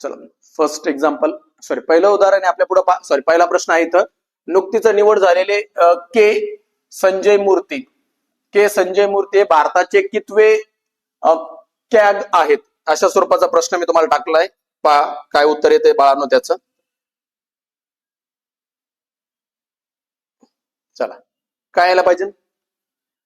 चला first example sorry पहिलं उदाहरण आहे आपल्या पुढे सॉरी पहिला प्रश्न आहे इथं. नुकतीच निवड झालेले के संजय मूर्ती. के संजय मूर्ती हे भारताचे कितवे कॅग आहेत? अशा स्वरूपाचा प्रश्न मी तुम्हाला टाकलाय. पा काय उत्तर येते बाळांनो त्याचं. चला काय यायला पाहिजे?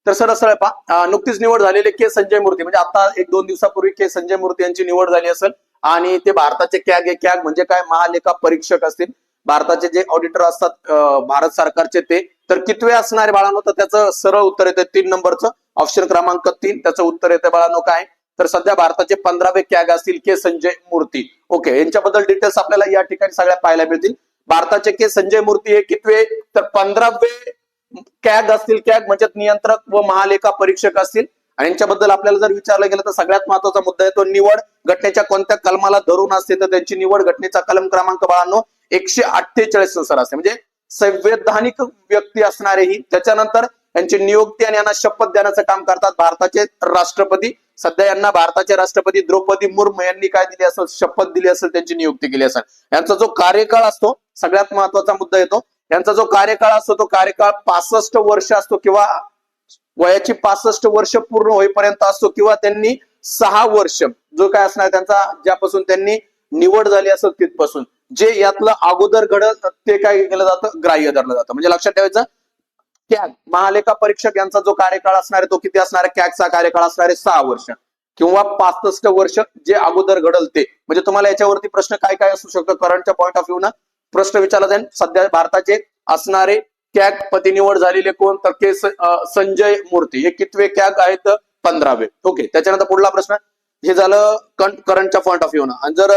तर सरळ सरळ पा नुकतीच निवड झालेले के संजय मूर्ती. म्हणजे आता एक दोन दिवसापूर्वी के संजय मूर्ती यांची निवड झाली असेल. आणि ते भारताचे कॅग आहे. कॅग म्हणजे काय? महालेखा परीक्षक असतील. भारताचे जे ऑडिटर असतात भारत सरकारचे ते. तर कितवे असणारे बाळांनो? तर त्याचं सरळ उत्तर येतं तीन नंबरचं. ऑप्शन क्रमांक तीन त्याचं उत्तर येतं बाळांनो काय? तर सध्या भारताचे पंधरावे कॅग असतील के संजय मूर्ती. ओके यांच्याबद्दल डिटेल्स आपल्याला या ठिकाणी सगळ्या पाहायला मिळतील. भारताचे के संजय मूर्ती हे कितवे? तर पंधरावे कॅग असतील. कॅग म्हणजे नियंत्रक व महालेखा परीक्षक असतील. आणि यांच्याबद्दल आपल्याला जर विचारलं गेलं तर सगळ्यात महत्त्वाचा मुद्दा आहे तो निवड घटनेच्या कोणत्या कलमाला धरून असते? तर त्यांची निवड घटनेचा कलम क्रमांक बाळांनो एकशे अठ्ठेचाळीसनुसार असते. म्हणजे संवैधानिक व्यक्ती असणारे ही त्याच्यानंतर यांची नियुक्ती आणि यांना शपथ देण्याचं काम करतात भारताचे राष्ट्रपती. सध्या यांना भारताचे राष्ट्रपती द्रौपदी मुर्मू यांनी काय दिली असेल? शपथ दिली असेल त्यांची नियुक्ती केली असेल. यांचा जो कार्यकाळ असतो सगळ्यात महत्त्वाचा मुद्दा येतो. यांचा जो कार्यकाळ असतो तो कार्यकाळ पासष्ट वर्ष असतो किंवा वयाची पासष्ट वर्ष पूर्ण होईपर्यंत असतो किंवा त्यांनी सहा वर्ष जो काय असणार त्यांचा ज्यापासून त्यांनी निवड झाली असेल तिथपासून जे यातलं अगोदर घडत ते काय केलं जातं? ग्राह्य धरलं जातं. म्हणजे लक्षात ठेवायचं कॅग महालेखा परीक्षक यांचा जो कार्यकाळ असणार आहे तो किती असणार आहे? कॅगचा कार्यकाळ असणार आहे सहा वर्ष. किंवा पासष्ट वर्ष जे अगोदर घडल ते. म्हणजे तुम्हाला याच्यावरती प्रश्न काय काय असू शकतो? करंटच्या पॉईंट ऑफ व्ह्यू ना प्रश्न विचारला जाईल. सध्या भारताचे असणारे कॅग पती निवड झालेले कोण? तर के संजय मूर्ती. हे कितवे कॅग आहेत? पंधरावे. ओके त्याच्यानंतर पुढला प्रश्न. हे झालं करंटच्या पॉईंट ऑफ व्ह्यू ना आणि जर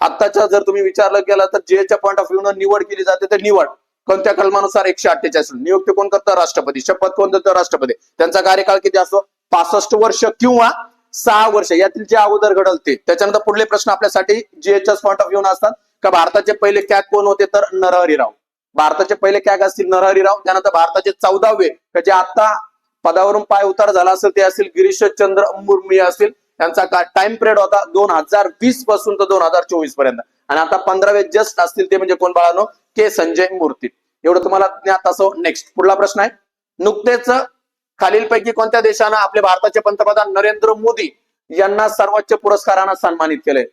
आत्ताच्या जर तुम्ही विचारलं गेला तर जेच्या पॉईंट ऑफ व्ह्यू निवड केली जाते तर निवड. कोणत्या कलमानुसार एकशे अठ्ठेचाळीस नियुक्ती कोण करतं? राष्ट्रपती. शपथ कोण देतं? राष्ट्रपती. त्यांचा कार्यकाळ किती असतो? पासष्ट वर्ष किंवा सहा वर्ष. यातील जे अगोदर घडल ते त्याच्यानंतर पुढले प्रश्न आपल्यासाठी जीएचएस पॉईंट ऑफ व्ह्यू असतात. का भारताचे पहिले कॅग कोण होते? तर नरहरी राव भारताचे पहिले कॅग असतील नरहरीराव त्यानंतर भारताचे चौदावे जे आता पदावरून पाय उतार झाला असेल ते असतील गिरीशचंद्र मुर्मी असतील. त्यांचा का टाइम पिरियड होता दोन हजार वीसपासून तर दोन हजार चोवीसपर्यंत. आणि आता पंधरावे जस्ट असतील ते म्हणजे कोण बाळानो? के संजय मूर्ती. एवढं तुम्हाला ज्ञात असो नेक्स्ट पुढला प्रश्न आहे. नुकतेच खालीलपैकी कोणत्या देशानं आपले भारताचे पंतप्रधान नरेंद्र मोदी यांना सर्वोच्च पुरस्कारानं सन्मानित केले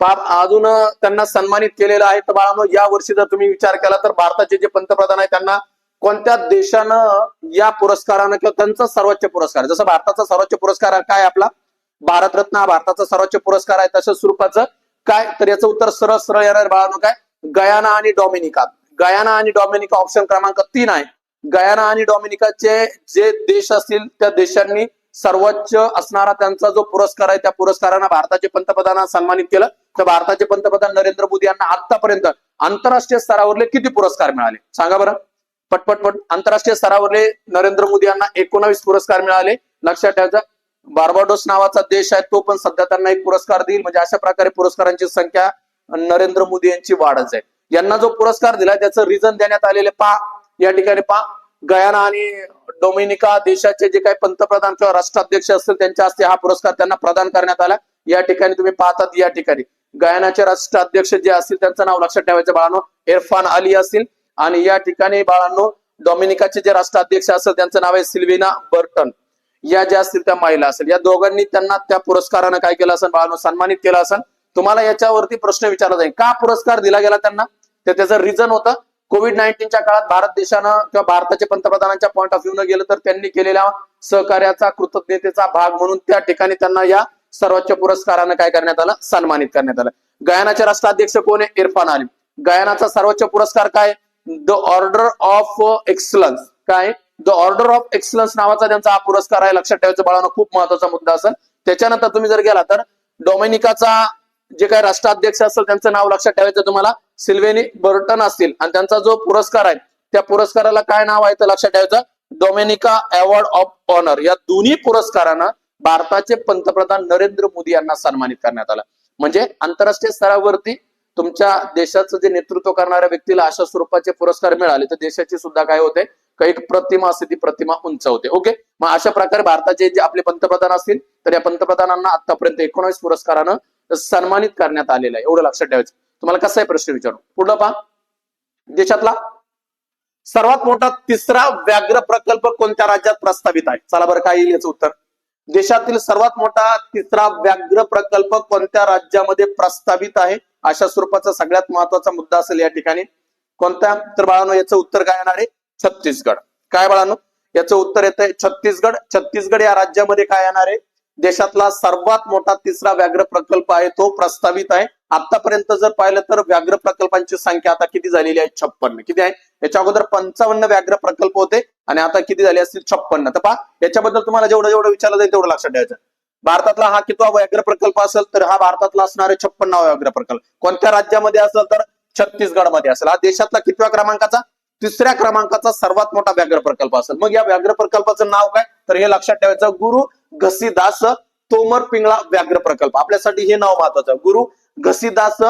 बाब अजून त्यांना सन्मानित केलेलं आहे. तर बाळांनो या वर्षी जर तुम्ही विचार केला तर भारताचे जे पंतप्रधान आहेत त्यांना कोणत्या देशानं या पुरस्कारानं किंवा त्यांचा सर्वोच्च पुरस्कार जसं भारताचा सर्वोच्च पुरस्कार काय आपला? भारतरत्न हा भारताचा सर्वोच्च पुरस्कार आहे तसंच स्वरूपाचं काय? तर याचं उत्तर सरळ सरळ येणार बाळांनो काय? गयाना आणि डॉमिनिका. गयाना आणि डॉमिनिका ऑप्शन क्रमांक तीन आहे. गयाना आणि डॉमिनिकाचे जे देश असतील त्या देशांनी सर्वोच्च असणारा त्यांचा जो पुरस्कार आहे त्या पुरस्कारांना भारताचे पंतप्रधानांना सन्मानित केलं. तर भारताचे पंतप्रधान नरेंद्र मोदी यांना आतापर्यंत आंतरराष्ट्रीय स्तरावरले किती पुरस्कार मिळाले? सांगा बरं. पटपट पट. आंतरराष्ट्रीय स्तरावरले नरेंद्र मोदी यांना एकोणावीस पुरस्कार मिळाले. लक्षात ठेवायचं बार्बाडोस नावाचा देश आहे तो पण सध्या त्यांना एक पुरस्कार देईल. म्हणजे अशा प्रकारे पुरस्कारांची संख्या नरेंद्र मोदी यांची वाढच आहे यांना जो पुरस्कार दिला त्याचं रिझन देण्यात आलेले पा. या ठिकाणी पा. गयाना आणि डोमिनिका देशाचे जे काही पंतप्रधान किंवा राष्ट्राध्यक्ष असतील त्यांच्या हस्ते हा पुरस्कार त्यांना प्रदान करण्यात आला. या ठिकाणी तुम्ही पाहतात या ठिकाणी. गायनाचे राष्ट्राध्यक्ष जे असतील त्यांचं नाव लक्षात ठेवायचं बाळांनो. इरफान अली असतील. आणि या ठिकाणी बाळांनो डॉमिनिकाचे जे राष्ट्राध्यक्ष असेल त्यांचं नाव आहे सिल्विना बर्टन. या ज्या असतील त्या महिला असेल. या दोघांनी त्यांना त्या पुरस्कारानं काय केलं असेल बाळांनो? सन्मानित केलं असेल. तुम्हाला याच्यावरती प्रश्न विचारला जाईल. का पुरस्कार दिला गेला त्यांना? तर त्याचं रिझन होतं. कोविड नाईन्टीनच्या काळात भारत देशानं किंवा भारताच्या पंतप्रधानांच्या पॉईंट ऑफ व्ह्यू न गेलं तर त्यांनी केलेल्या सहकार्याचा कृतज्ञतेचा भाग म्हणून त्या ठिकाणी त्यांना या सर्वोच्च पुरस्कारानं काय करण्यात आलं? सन्मानित करण्यात आलं. गयानाचे राष्ट्राध्यक्ष कोण आहे? इरफान अली गयानाचा सर्वोच्च पुरस्कार काय? द ऑर्डर ऑफ एक्सलन्स काय? द ऑर्डर ऑफ एक्सलन्स नावाचा त्यांचा हा पुरस्कार आहे. लक्षात ठेवायचं बाळांनो खूप महत्त्वाचा मुद्दा असेल. त्याच्यानंतर तुम्ही जर गेला तर डोमिनिकाचा जे काही राष्ट्राध्यक्ष असेल त्यांचं नाव लक्षात ठेवायचं तुम्हाला. सिल्वेनी बर्टन असतील. आणि त्यांचा जो पुरस्कार आहे त्या पुरस्काराला काय नाव आहे? तर लक्षात ठेवायचं. Dominica award of honour. या दोन्ही पुरस्कारांना भारताचे पंतप्रधान नरेंद्र मोदी यांना सन्मानित करण्यात आलं. म्हणजे आंतरराष्ट्रीय स्तरावरती तुमच्या देशाचं जे नेतृत्व करणाऱ्या व्यक्तीला अशा स्वरूपाचे पुरस्कार मिळाले तर देशाची सुद्धा काय होते? काही एक प्रतिमा असते ती प्रतिमा उंच होते. ओके? मग अशा प्रकारे भारताचे जे आपले पंतप्रधान असतील तर या पंतप्रधानांना आतापर्यंत एकोणावीस पुरस्कारानं सन्मानित करण्यात आलेलं आहे. एवढं लक्षात ठेवायचं. तुम्हाला कसा आहे प्रश्न विचारू? पुढं पहा. देशातला सर्वात मोठा तिसरा व्याघ्र प्रकल्प कोणत्या राज्यात प्रस्तावित आहे? चला बरं काय येईल याचं उत्तर? देशातील सर्वात मोठा तिसरा व्याघ्र प्रकल्प कोणत्या राज्यामध्ये प्रस्तावित आहे? अशा स्वरूपाचा सगळ्यात महत्त्वाचा मुद्दा असेल या ठिकाणी. कोणत्या तर बाळांनो याचं उत्तर काय येणार आहे? छत्तीसगड. काय बाळांनो? याचं उत्तर येत आहे छत्तीसगड. छत्तीसगड या राज्यामध्ये काय येणार आहे? देशातला सर्वात मोठा तिसरा व्याघ्र प्रकल्प आहे तो प्रस्तावित आहे. आतापर्यंत जर पाहिलं तर व्याघ्र प्रकल्पांची संख्या आता किती झालेली आहे? छप्पन्न. किती आहे? याच्या अगोदर पंचावन्न व्याघ्र प्रकल्प होते आणि आता किती झाले असतील? छप्पन्न. तर पहा याच्याबद्दल तुम्हाला जेवढं जेवढं विचारलं जाईल तेवढं लक्षात ठेवायचं. भारतातला हा कितवा व्याघ्र प्रकल्प असेल तर हा भारतातला असणारे छप्पन्नावा व्याघ्र प्रकल्प. कोणत्या राज्यामध्ये असेल तर? छत्तीसगडमध्ये असेल. हा देशातला कितव्या क्रमांकाचा? तिसऱ्या क्रमांकाचा सर्वात मोठा व्याघ्र प्रकल्प असेल. मग या व्याघ्र प्रकल्पाचं नाव काय? तर हे लक्षात ठेवायचं गुरु घसीदास तोमर पिंगळा व्याघ्र प्रकल्प. आपल्यासाठी हे नाव महत्वाचं गुरु घसीदास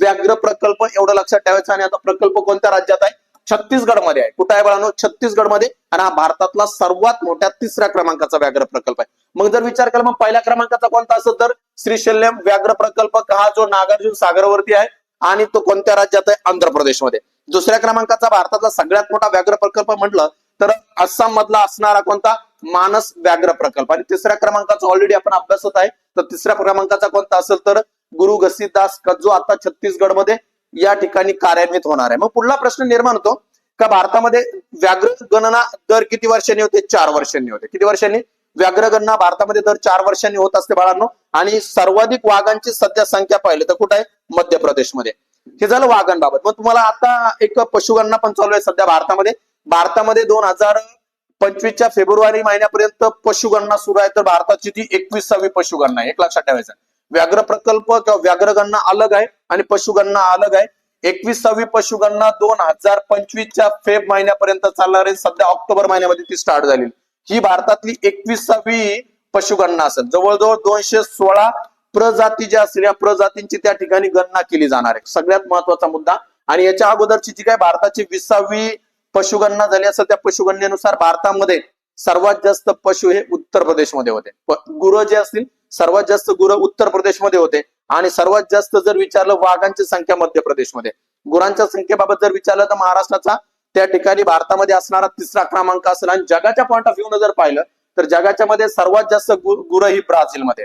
व्याघ्र प्रकल्प एवढं लक्षात ठेवायचं. आणि आता प्रकल्प कोणत्या राज्यात आहे? छत्तीसगडमध्ये आहे. कुठं आहे बाळांनो? छत्तीसगडमध्ये आणि हा भारतातला सर्वात मोठ्या तिसऱ्या क्रमांकाचा व्याघ्र प्रकल्प आहे. मग जर विचार केला मग पहिल्या क्रमांकाचा कोणता असेल तर श्रीशल्यम व्याघ्र प्रकल्प हा जो नागार्जुन सागरवरती आहे? आणि तो कोणत्या राज्यात आहे? आंध्र प्रदेशमध्ये दुसऱ्या क्रमांकाचा भारतातला सगळ्यात मोठा व्याघ्र प्रकल्प म्हटलं तर आसाम मधला असणारा कोणता? मानस व्याघ्र प्रकल्प. आणि तिसऱ्या क्रमांकाचा ऑलरेडी आपण अभ्यासत आहे. तर तिसऱ्या क्रमांकाचा कोणता असेल तर गुरु घसीदास जो आता छत्तीसगडमध्ये या ठिकाणी कार्यान्वित होणार आहे. मग पुढला प्रश्न निर्माण होतो का भारतामध्ये व्याघ्र गणना दर किती वर्षांनी होते? चार वर्षांनी होते. किती वर्षांनी? व्याघ्र गणना भारतामध्ये दर चार वर्षांनी होत असते बाळांनो. आणि सर्वाधिक वाघांची सध्या संख्या पाहिली तर कुठे आहे? मध्य प्रदेशमध्ये हे झालं वाघांबाबत. मग तुम्हाला आता एक पशुगणना पण चालू आहे सध्या भारतामध्ये. भारतामध्ये दोन हजार पंचवीसच्या फेब्रुवारी महिन्यापर्यंत पशुगणना सुरू आहे. तर भारताची ती एकवीसावी पशुगणना आहे एक लक्षात ठेवायचं. व्याघ्र प्रकल्प किंवा व्याघ्रगणना अलग आहे आणि पशुगणना अलग आहे. एकविसावी पशुगणना दोन हजार पंचवीसच्या फेब महिन्यापर्यंत चालणार आहे. सध्या ऑक्टोबर महिन्यामध्ये ती स्टार्ट झाली. ही भारतातली एकविसावी पशुगणना असेल. जवळजवळ दोनशे सोळा प्रजाती ज्या असतील या प्रजातींची त्या ठिकाणी गणना केली जाणार आहे. सगळ्यात महत्त्वाचा मुद्दा. आणि याच्या अगोदरची जी काय भारताची विसावी पशुगणना झाली असेल त्या पशुगणनेनुसार भारतामध्ये सर्वात जास्त पशु हे उत्तर प्रदेशमध्ये होते. गुरु जे असतील सर्वात जास्त गुरं उत्तर प्रदेशमध्ये होते. आणि सर्वात जास्त जर विचारलं वाघांची संख्या मध्य प्रदेशमध्ये. गुरांच्या संख्येबाबत जर विचारलं तर महाराष्ट्राचा त्या ठिकाणी भारतामध्ये असणारा तिसरा क्रमांक असेल. आणि जगाच्या पॉईंट ऑफ व्ह्यू जर पाहिलं तर जगाच्या मध्ये सर्वात जास्त गुरं ही ब्राझीलमध्ये.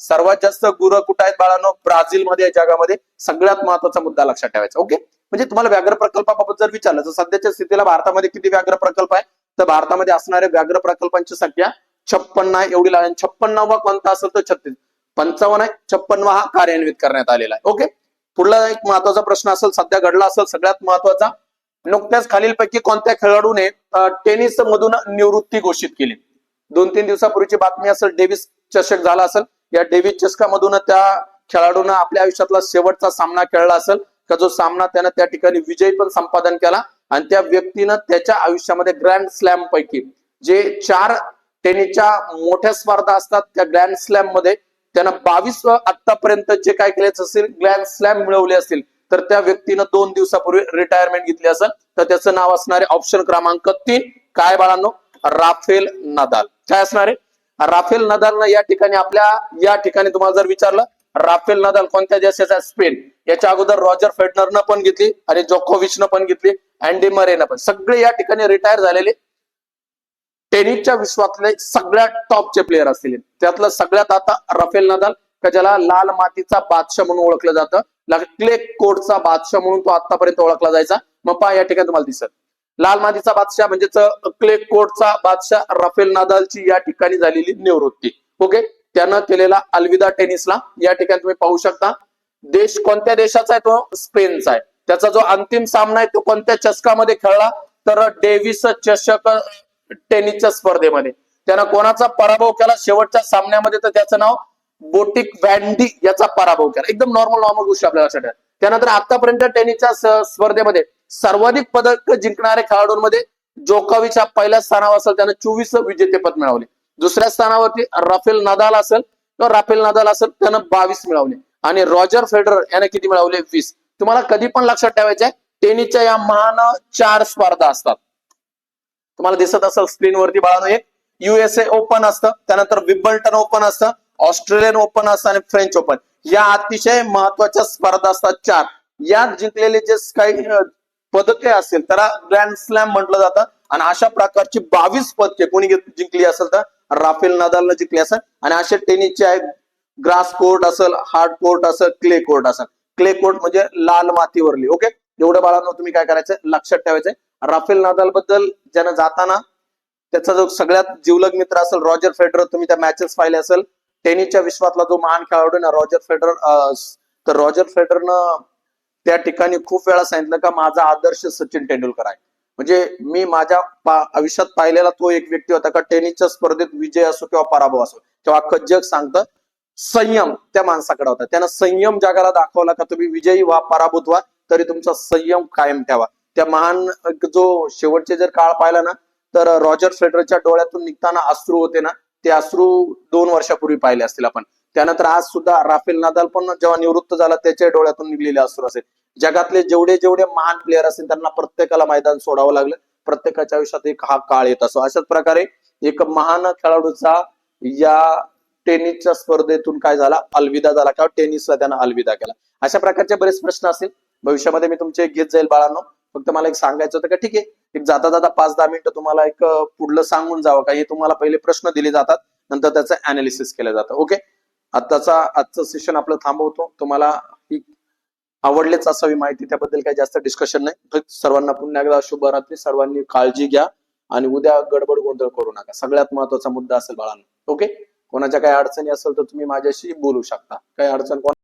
सर्वात जास्त गुरं कुठं आहेत बाळांनो? ब्राझीलमध्ये आहे जगामध्ये. सगळ्यात महत्त्वाचा मुद्दा लक्षात ठेवायचा. ओके? म्हणजे तुम्हाला व्याघ्र प्रकल्पाबाबत जर विचारलं तर सध्याच्या स्थितीला भारतामध्ये किती व्याघ्र प्रकल्प आहे? तर भारतामध्ये असणाऱ्या व्याघ्र प्रकल्पांची संख्या छप्पन्न आहे एवढी लागेल छप्पन्नावा कोणता असेल तर छत्तीस. पंचावन्न आहे छप्पन्नवा हा कार्यान्वित करण्यात आलेला आहे. ओके पुढला एक महत्त्वाचा प्रश्न असेल सध्या घडला असेल सगळ्यात महत्त्वाचा नुकत्याच खालीलपैकी कोणत्या खेळाडूने टेनिस मधून निवृत्ती घोषित केली? दोन तीन दिवसापूर्वीची बातमी असेल डेव्हिस चषक झाला असेल. या डेव्हिस चषकामधून त्या खेळाडूनं आपल्या आयुष्यातला शेवटचा सामना खेळला असेल. का जो सामना त्यानं त्या ठिकाणी विजय पण संपादन केला. आणि त्या व्यक्तीनं त्याच्या आयुष्यामध्ये ग्रँड स्लॅम पैकी जे चार टेनिसच्या मोठ्या स्पर्धा असतात त्या ग्रँड स्लॅममध्ये त्यानं बावीस आतापर्यंत जे काय केले असेल ग्रँड स्लॅम मिळवले असतील तर त्या व्यक्तीनं दोन दिवसापूर्वी रिटायरमेंट घेतली असेल. तर त्याचं नाव असणारे ऑप्शन क्रमांक तीन काय बाळांनो? Rafael Nadal. काय असणार? आहे राफेल नदालनं या ठिकाणी आपल्या या ठिकाणी तुम्हाला जर विचारलं राफेल नदाल कोणत्या देशाचा स्पेन. याच्या अगोदर रॉजर फेडनरनं पण घेतली आणि जोकोविचनं पण घेतली अँडी मरेनं पण. सगळे या ठिकाणी रिटायर झालेले. टेनिसच्या विश्वातले सगळ्यात टॉपचे प्लेअर असतील. त्यातलं सगळ्यात आता राफेल नदाल का ज्याला लाल मातीचा बादशाह म्हणून ओळखलं जातं. क्ले कोर्टचा बादशाह म्हणून तो आतापर्यंत ओळखला जायचा. मग पहा या ठिकाणी तुम्हाला दिसत लाल मातीचा बादशाह म्हणजेच क्ले कोर्टचा बादशाह राफेल नादालची या ठिकाणी झालेली निवृत्ती. ओके त्यानं केलेला अलविदा टेनिसला. या ठिकाणी तुम्ही पाहू शकता. देश कोणत्या देशाचा आहे तो? स्पेनचा आहे. त्याचा जो अंतिम सामना आहे तो कोणत्या चषकामध्ये खेळला? तर डेव्हिस चषक टेनिसच्या स्पर्धेमध्ये. त्यानं कोणाचा पराभव केला? शेवटच्या सामन्यामध्ये तर त्याचं नाव बोटिक व्हॅन्डी याचा पराभव केला. एकदम नॉर्मल नॉर्मल गोष्टी आपल्याला लक्षात ठेवा. त्यानंतर आतापर्यंत टेनिसच्या स्पर्धेमध्ये सर्वाधिक पदक जिंकणाऱ्या खेळाडूंमध्ये जोकोविच हा पहिल्या स्थानावर असेल त्यानं चोवीस विजेतेपद मिळवले. दुसऱ्या स्थानावरती राफेल नदाल असेल किंवा राफेल नदाल असेल त्यानं बावीस मिळवले. आणि रॉजर फेडरर याने किती मिळवले? वीस. तुम्हाला कधी पण लक्षात ठेवायचं आहे टेनिसच्या या महान चार स्पर्धा असतात. तुम्हाला दिसत असेल स्क्रीनवरती बाळानो एक युएसए ओपन असतं. त्यानंतर विब्बल्टन ओपन असतं. ऑस्ट्रेलियन ओपन असतं आणि फ्रेंच ओपन या अतिशय महत्त्वाच्या स्पर्धा असतात चार. यात जिंकलेले जे काही पदके असतील त्याला ग्रँड स्लॅम म्हटलं जातं. आणि अशा प्रकारची बावीस पदके कोणी जिंकली असेल तर राफेल नदालनं जिंकली असेल. आणि असे टेनिसचे आहेत ग्रास कोर्ट असेल हार्ड कोर्ट असेल क्ले कोर्ट असेल. क्ले कोर्ट म्हणजे लाल मातीवरली. ओके एवढं बाळांना तुम्ही काय करायचं? लक्षात ठेवायचंय. राफेल नादाल बद्दल ज्यानं जाताना त्याचा जो सगळ्यात जिवलग मित्र असेल रॉजर फेडरर तुम्ही त्या मॅचेस पाहिले असेल. टेनिसच्या विश्वातला जो महान खेळाडू ना रॉजर फेडरर तर रॉजर फेडरनं त्या ठिकाणी खूप वेळा सांगितलं का माझा आदर्श सचिन तेंडुलकर आहे. म्हणजे मी माझ्या पा- आयुष्यात पाहिलेला तो एक व्यक्ती होता का टेनिसच्या स्पर्धेत विजय असो किंवा पराभव असो किंवा अख्खं जग सांगतं संयम त्या माणसाकडे होता. त्यानं संयम जगाला दाखवला का तुम्ही विजयी व्हा पराभूत व्हा तरी तुमचा संयम कायम ठेवा. त्या महान जो शेवटचे जर काळ पाहिला ना तर रॉजर फेडरच्या डोळ्यातून निघताना अश्रू होते ना ते अश्रू दोन वर्षापूर्वी पाहिले असतील आपण. त्यानंतर आज सुद्धा राफेल नादाल पण जेव्हा निवृत्त झाला त्याच्या डोळ्यातून निघलेले अश्रू असेल. जगातले जेवढे जेवढे महान प्लेअर असतील त्यांना प्रत्येकाला मैदान सोडावं लागलं. प्रत्येकाच्या आयुष्यात एक हा काळ येत असो. अशाच प्रकारे एक महान खेळाडूचा या टेनिसच्या स्पर्धेतून काय झाला? अलविदा झाला किंवा टेनिसला त्यांना अलविदा केला. अशा प्रकारचे बरेच प्रश्न असतील भविष्यामध्ये मी तुमचे घेत जाईल बाळांनो. फक्त मला एक सांगायचं होतं का ठीक आहे. एक जाता जाता पाच दहा मिनिटं तुम्हाला एक पुढलं सांगून जावं का? हे तुम्हाला पहिले प्रश्न दिले जातात नंतर त्याचं अनालिसिस केलं जातं. ओके? आताचा आजचं सेशन आपलं थांबवतो. तुम्हाला ही आवडलेच असावी माहिती त्याबद्दल काही जास्त डिस्कशन नाही. सर्वांना पुन्हा एकदा शुभरात्री. सर्वांनी काळजी घ्या आणि उद्या गडबड गोंधळ करू नका. सगळ्यात महत्त्वाचा मुद्दा असेल बाळांना. ओके? कोणाच्या काही अडचणी असेल तर तुम्ही माझ्याशी बोलू शकता. काही अडचण कोण